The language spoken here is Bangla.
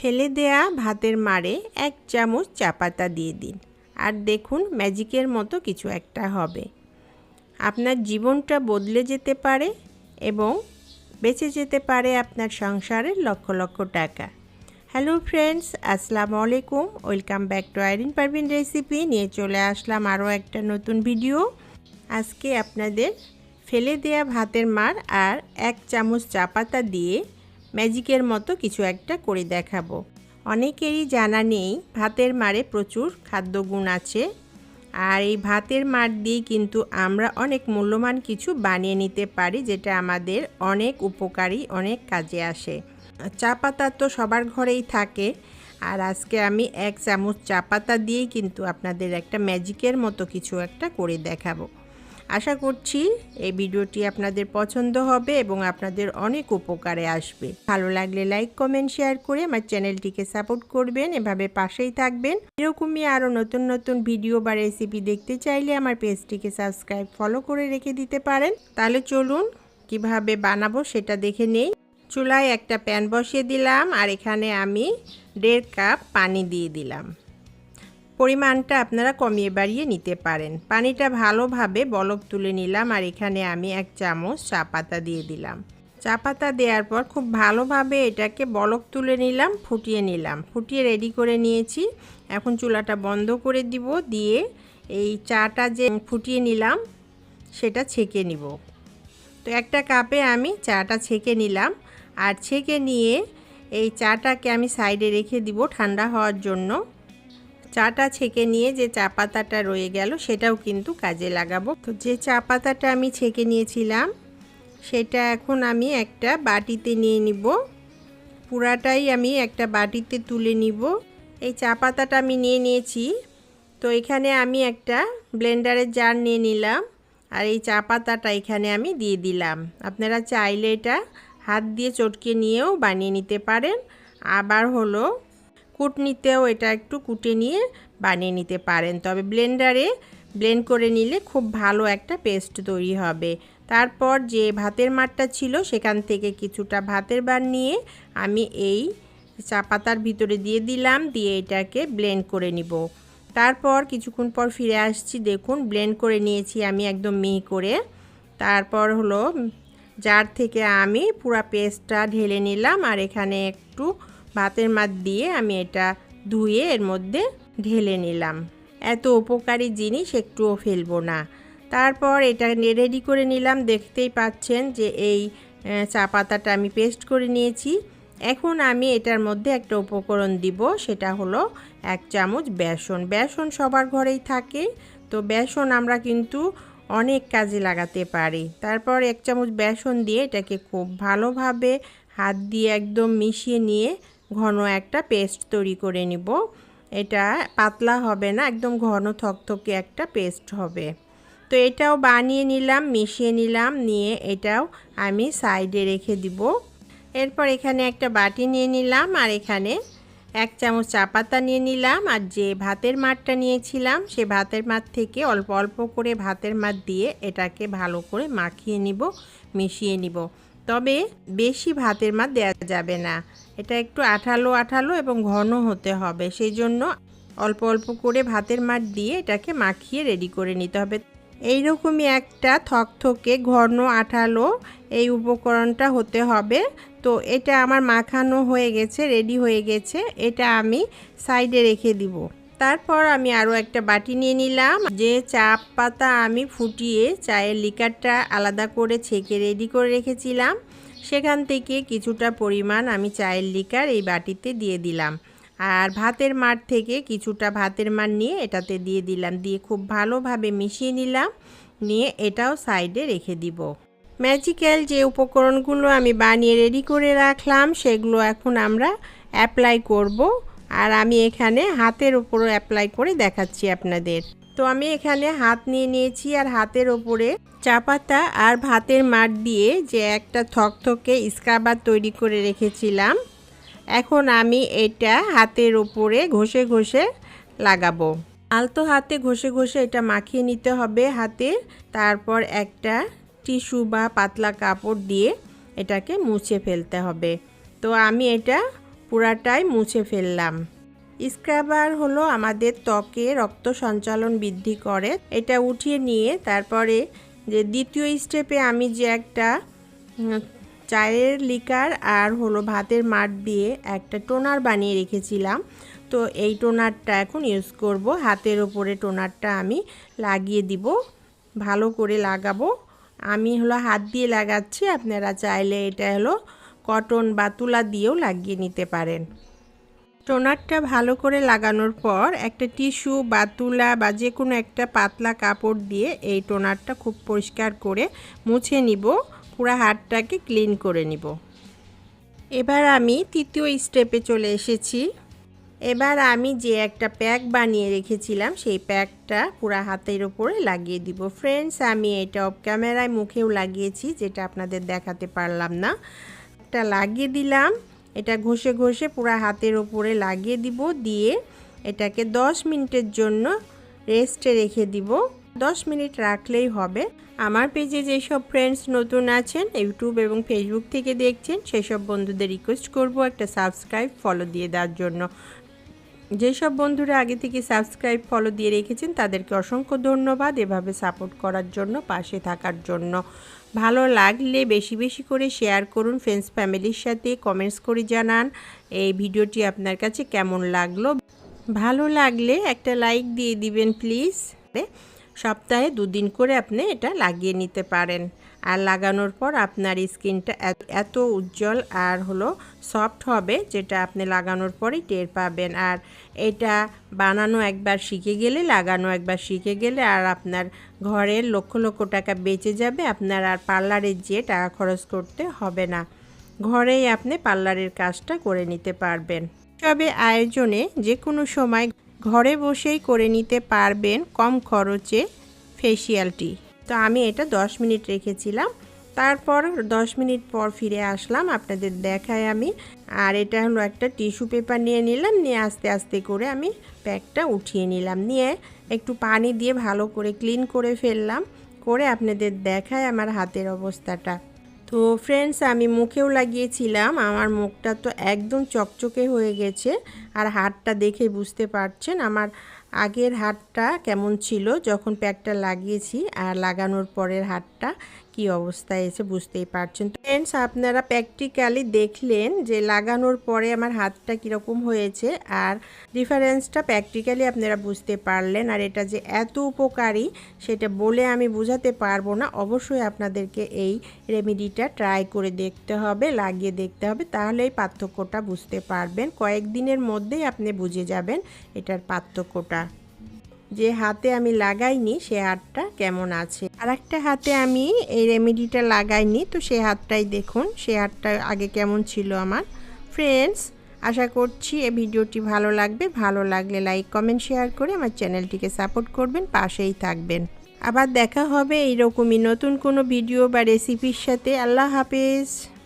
ফেলে দেয়া ভাতের মারে এক চামচ চা পাতা দিয়ে দিন। আর দেখুন ম্যাজিকের মতো কিছু একটা হবে। আপনার জীবনটা বদলে যেতে পারে এবং বেঁচে যেতে পারে আপনার সংসারের লক্ষ লক্ষ টাকা। হ্যালো ফ্রেন্ডস আসসালামু আলাইকুম। Welcome back to Irin Parvin recipe নিয়ে চলে আসলাম আরও একটা নতুন ভিডিও আজকে আপনাদের ফেলে দেয়া ভাতের মার আর এক চামচ চা পাতা দিয়ে ম্যাজিকের মতো কিছু একটা করে দেখাবো। অনেকেরই জানা নেই, ভাতের মারে প্রচুর খাদ্যগুণ আছে। আর এই ভাতের মার দিয়ে কিন্তু আমরা অনেক মূল্যবান কিছু বানিয়ে নিতে পারি, যেটা আমাদের অনেক উপকারী, অনেক কাজে আসে। চা পাতা তো সবার ঘরেই থাকে। আর আজকে আমি এক চামচ চা পাতা দিয়েই কিন্তু আপনাদের একটা ম্যাজিকের মতো কিছু একটা করে দেখাবো। আশা করছি এই ভিডিওটি আপনাদের পছন্দ হবে এবং আপনাদের অনেক উপকারে আসবে। ভালো লাগলে লাইক কমেন্ট শেয়ার করে আমার চ্যানেলটিকে সাপোর্ট করবেন, এভাবে পাশেই থাকবেন। এরকমই আরও নতুন নতুন ভিডিও বা রেসিপি দেখতে চাইলে আমার পেজটিকে সাবস্ক্রাইব ফলো করে রেখে দিতে পারেন। তাহলে চলুন কীভাবে বানাবো সেটা দেখে নেই। চুলায় একটা প্যান বসিয়ে দিলাম আর এখানে আমি দেড় কাপ পানি দিয়ে দিলাম। পরিমাণটা আপনারা কমিয়ে বাড়িয়ে নিতে পারেন। পানিটা ভালোভাবে বলক তুলে নিলাম আর এখানে আমি এক চামচ চা পাতা দিয়ে দিলাম। চা পাতা দেওয়ার পর খুব ভালোভাবে এটাকে বলক তুলে নিলাম, ফুটিয়ে নিলাম। ফুটিয়ে রেডি করে নিয়েছি। এখন চুলাটা বন্ধ করে দিব, দিয়ে এই চাটা যে ফুটিয়ে নিলাম, সেটা ছেঁকে নিব। তো একটা কাপে আমি চাটা ছেঁকে নিলাম আর ছেঁকে নিয়ে এই চাটাকে আমি সাইডে রেখে দিব ঠান্ডা হওয়ার জন্য। চাটা ছেঁকে নিয়ে যে চা পাতাটা রয়ে গেল, সেটাও কিন্তু কাজে লাগাবো। তো যে চা পাতাটা আমি ছেঁকে নিয়েছিলাম, সেটা এখন আমি একটা বাটিতে নিয়ে নিব। পুরাটাই আমি একটা বাটিতে তুলে নিব। এই চা পাতাটা আমি নিয়ে নিয়েছি। তো এখানে আমি একটা ব্লেন্ডারের জার নিয়ে নিলাম আর এই চা পাতাটা এখানে আমি দিয়ে দিলাম। আপনারা চাইলে এটা হাত দিয়ে চটকে নিয়েও বানিয়ে নিতে পারেন। আবার হলো কুটনিতেও এটা একটু কুটে নিয়ে বানিয়ে নিতে পারেন। তবে ব্লেন্ডারে ব্লেন্ড করে নিলে খুব ভালো একটা পেস্ট তৈরি হবে। তারপর যে ভাতের মাঠটা ছিল সেখান থেকে কিছুটা ভাতের বার নিয়ে আমি এই চা পাতার ভিতরে দিয়ে দিলাম, দিয়ে এটাকে ব্লেন্ড করে নিব। তারপর কিছুক্ষণ পর ফিরে আসছি, দেখুন ব্লেন্ড করে নিয়েছি আমি একদম মিহি করে। তারপর হলো জার থেকে আমি পুরা পেস্টটা ঢেলে নিলাম আর এখানে একটু ভাতের মাছ দিয়ে আমি এটা ধুয়ে এর মধ্যে ঢেলে নিলাম। এত উপকারী জিনিস একটুও ফেলব না। তারপর এটা রেডি করে নিলাম। দেখতেই পাচ্ছেন যে এই চা পাতাটা আমি পেস্ট করে নিয়েছি। এখন আমি এটার মধ্যে একটা উপকরণ দিব, সেটা হলো এক চামচ বেসন। বেসন সবার ঘরেই থাকে, তো বেসন আমরা কিন্তু অনেক কাজে লাগাতে পারি। তারপর এক চামচ বেসন দিয়ে এটাকে খুব ভালোভাবে হাত দিয়ে একদম মিশিয়ে নিয়ে ঘন একটা পেস্ট তৈরি করে নিব। এটা পাতলা হবে না, একদম ঘন থকথকে একটা পেস্ট হবে। তো এটাও বানিয়ে নিলাম, মিশিয়ে নিলাম, নিয়ে এটাও আমি সাইডে রেখে দিব। এরপর এখানে একটা বাটি নিয়ে নিলাম আর এখানে এক চামচ চা পাতা নিয়ে নিলাম। আর যে ভাতের মাঠটা নিয়েছিলাম, সে ভাতের মাঠ থেকে অল্প অল্প করে ভাতের মাঠ দিয়ে এটাকে ভালো করে মাখিয়ে নিব, মিশিয়ে নিব। তবে বেশি ভাতের মাছ দেওয়া যাবে না। এটা একটু আঠালো আঠালো এবং ঘন হতে হবে। সেই জন্য অল্প অল্প করে ভাতের মাঠ দিয়ে এটাকে মাখিয়ে রেডি করে নিতে হবে। এইরকমই একটা থকথকে ঘন, আঠালো এই উপকরণটা হতে হবে। তো এটা আমার মাখানো হয়ে গেছে রেডি হয়ে গেছে। এটা আমি সাইডে রেখে দিব। তারপর আমি আরও একটা বাটি নিয়ে নিলাম। যে চা পাতা আমি ফুটিয়ে চায়ের লিকারটা আলাদা করে ছেঁকে রেডি করে রেখেছিলাম। সেখান থেকে কিছুটা পরিমাণ আমি চায়ের লিকার এই বাটিতে দিয়ে দিলাম। আর ভাতের মাঠ থেকে কিছুটা ভাতের মাঠ নিয়ে এটাতে দিয়ে দিলাম। দিয়ে খুব ভালোভাবে মিশিয়ে নিলাম। নিয়ে এটাও সাইডে রেখে দিব। ম্যাজিক্যাল যে উপকরণগুলো আমি বানিয়ে রেডি করে রাখলাম, সেগুলো এখন আমরা অ্যাপ্লাই করব। আর আমি এখানে হাতের উপরও অ্যাপ্লাই করে দেখাচ্ছি আপনাদের। তো আমি এখানে হাত নিয়ে নিয়েছি আর হাতের ওপরে চা পাতা আর ভাতের মাঠ দিয়ে যে একটা থকথকে স্ক্রাবার তৈরি করে রেখেছিলাম। এখন আমি এটা হাতের ওপরে ঘষে ঘষে লাগাবো। আলতো হাতে ঘষে ঘষে এটা মাখিয়ে নিতে হবে হাতে। তারপর একটা টিস্যু বা পাতলা কাপড় দিয়ে এটাকে মুছে ফেলতে হবে। তো আমি এটা পুরাটাই মুছে ফেললাম। স্ক্রাবার হলো আমাদের ত্বকে রক্ত সঞ্চালন বৃদ্ধি করে। এটা উঠিয়ে নিয়ে তারপরে যে দ্বিতীয় স্টেপে আমি যে একটা চায়ের লিকার আর হলো ভাতের মাঠ দিয়ে একটা টোনার বানিয়ে রেখেছিলাম। তো এই টোনারটা এখন ইউজ করব। হাতের ওপরে টোনারটা আমি লাগিয়ে দিব। ভালো করে লাগাবো। আমি হলো হাত দিয়ে লাগাচ্ছি। আপনারা চাইলে এটা হলো কটন বা তুলা দিয়েও লাগিয়ে নিতে পারেন। টোনারটা ভালো করে লাগানোর পর একটা টিস্যু বা তুলা বা যে কোনো একটা পাতলা কাপড় দিয়ে এই টোনারটা খুব পরিষ্কার করে মুছে নিব, পুরো হাতটাকে ক্লিন করে নিব। এবার আমি তৃতীয় স্টেপে চলে এসেছি। এবার আমি যে একটা প্যাক বানিয়ে রেখেছিলাম, সেই প্যাকটা পুরো হাতের ওপরে লাগিয়ে দিব। ফ্রেন্ডস, আমি এটা অফ ক্যামেরায় মুখেও লাগিয়েছি, যেটা আপনাদের দেখাতে পারলাম না। এটা লাগিয়ে দিলাম। এটা ঘষে ঘষে পুরো হাতের ওপরে লাগিয়ে দিব। দিয়ে এটাকে 10 মিনিটের জন্য রেস্টে রেখে দিব। 10 মিনিট রাখলেই হবে। আমার পেজে যেসব ফ্রেন্ডস নতুন আছেন ইউটিউব এবং ফেসবুক থেকে দেখছেন, সেসব বন্ধুদের রিকোয়েস্ট করব একটা সাবস্ক্রাইব ফলো দিয়ে দেওয়ার জন্য। যেসব বন্ধুরা আগে থেকে সাবস্ক্রাইব ফলো দিয়ে রেখেছেন, তাদেরকে অসংখ্য ধন্যবাদ এভাবে সাপোর্ট করার জন্য, পাশে থাকার জন্য। ভালো লাগলে বেশি বেশি করে শেয়ার করুন ফ্রেন্ডস ফ্যামিলির সাথে কমেন্টস করে জানান। এই ভিডিওটি আপনার কাছে কেমন লাগল? ভালো লাগলে একটা লাইক দিয়ে দিবেন প্লিজ সপ্তাহে দুদিন করে আপনি এটা লাগিয়ে নিতে পারেন। আর লাগানোর পর আপনার স্কিনটা এত- উজ্জ্বল আর হলো সফট হবে যেটা আপনি লাগানোর পরেই টের পাবেন। আর এটা বানানো একবার শিখে গেলে, লাগানো একবার শিখে গেলে আর আপনার ঘরের লক্ষ লক্ষ টাকা বেঁচে যাবে, আপনার আর পার্লারে যেয়ে টাকা খরচ করতে হবে না। ঘরেই আপনি পার্লারের কাজটা করে নিতে পারবেন। তবে আয়োজনে যে কোনো সময় ঘরে বসেই করে নিতে পারবেন কম খরচে ফেসিয়ালটি। তো আমি এটা 10 মিনিট রেখেছিলাম। তারপর 10 মিনিট পর ফিরে আসলাম আপনাদের দেখায় আমি। আর এটা হলো একটা টিস্যু পেপার নিয়ে নিলাম, নিয়ে আস্তে আস্তে করে আমি প্যাকটা উঠিয়ে নিলাম। নিয়ে একটু পানি দিয়ে ভালো করে ক্লিন করে ফেললাম, করে আপনাদের দেখায় আমার হাতের অবস্থাটা। তো ফ্রেন্ডস, আমি মুখেও লাগিয়েছিলাম, আমার মুখটা তো একদম চকচকে হয়ে গেছে। আর হাতটা দেখে বুঝতে পারছেন, আমার আগের হাটটা কেমন ছিল? যখন প্যাকটা লাগিয়েছি আর লাগানোর পরের হাটটা কি অবস্থায় এসে বুঝতেই পারছেন। ফ্রেন্ডস আপনারা প্র্যাকটিক্যালি দেখলেন যে লাগানোর পরে আমার হাতটা কীরকম হয়েছে আর ডিফারেন্সটা প্র্যাকটিক্যালি আপনারা বুঝতে পারলেন। আর এটা যে এত উপকারী, সেটা বলে আমি বোঝাতে পারব না। অবশ্যই আপনাদেরকে এই রেমেডিটা ট্রাই করে দেখতে হবে, লাগিয়ে দেখতে হবে। তাহলে এই পার্থক্যটা বুঝতে পারবেন। কয়েকদিনের মধ্যেই আপনি বুঝে যাবেন এটার পার্থক্যটা। যে হাতে আমি লাগাইনি, সে হাতটা কেমন আছে? আর একটা হাতে আমি এই রেমেডিটা লাগাইনি, তো সে হাতটাই দেখুন, সে হাতটা আগে কেমন ছিল আমার। ফ্রেন্ডস আশা করছি এই ভিডিওটি ভালো লাগবে। ভালো লাগলে লাইক কমেন্ট শেয়ার করে আমার চ্যানেলটিকে সাপোর্ট করবেন, পাশেই থাকবেন। আবার দেখা হবে এইরকমই নতুন কোনো ভিডিও বা রেসিপির সাথে। আল্লাহ হাফেজ।